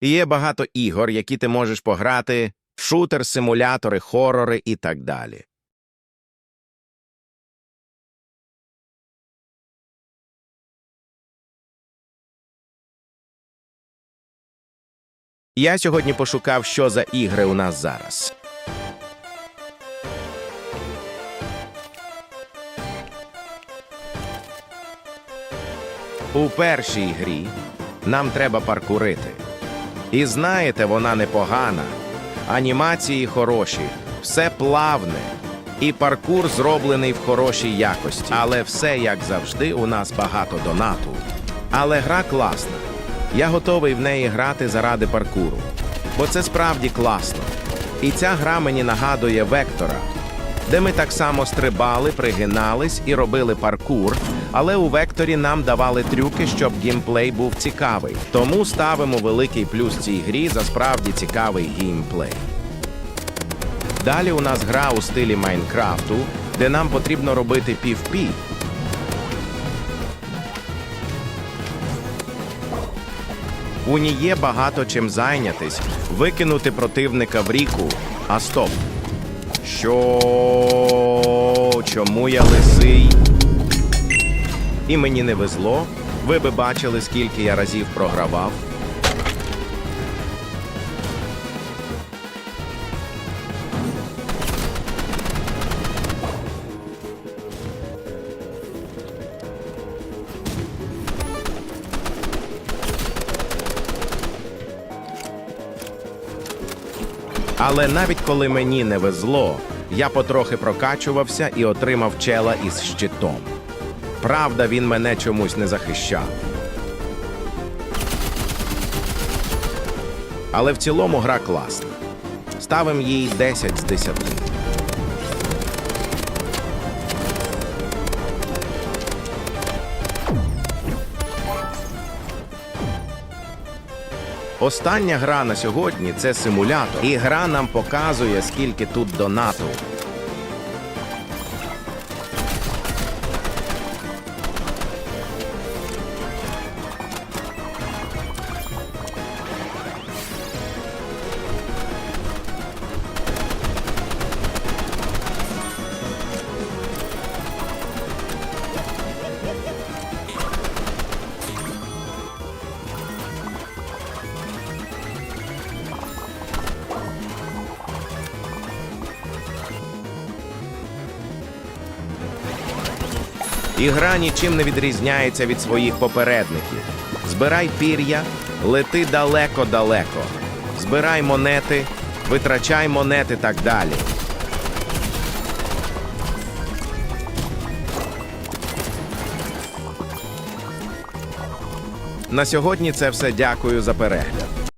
Є багато ігор, які ти можеш пограти, шутер, симулятори, хорори і так далі. Я сьогодні пошукав, що за ігри у нас зараз. У першій грі нам треба паркурити. І знаєте, вона непогана. Анімації хороші, все плавне. І паркур зроблений в хорошій якості. Але все, як завжди, у нас багато донату. Але гра класна. Я готовий в неї грати заради паркуру. Бо це справді класно. І ця гра мені нагадує вектора, де ми так само стрибали, пригинались і робили паркур, але у векторі нам давали трюки, щоб геймплей був цікавий. Тому ставимо великий плюс цій грі за справді цікавий геймплей. Далі у нас гра у стилі Майнкрафту, де нам потрібно робити PvP. У ній є багато чим зайнятись, викинути противника в ріку. А стоп. Що? Чому я лисий? І мені не везло. Ви би бачили, скільки я разів програвав. Але навіть коли мені не везло, я потрохи прокачувався і отримав чела із щитом. Правда, він мене чомусь не захищав. Але в цілому гра класна. Ставим їй 10 з 10. Остання гра на сьогодні це симулятор. І гра нам показує, скільки тут донату. І гра нічим не відрізняється від своїх попередників. Збирай пір'я, лети далеко-далеко. Збирай монети, витрачай монети так далі. На сьогодні це все дякую за перегляд.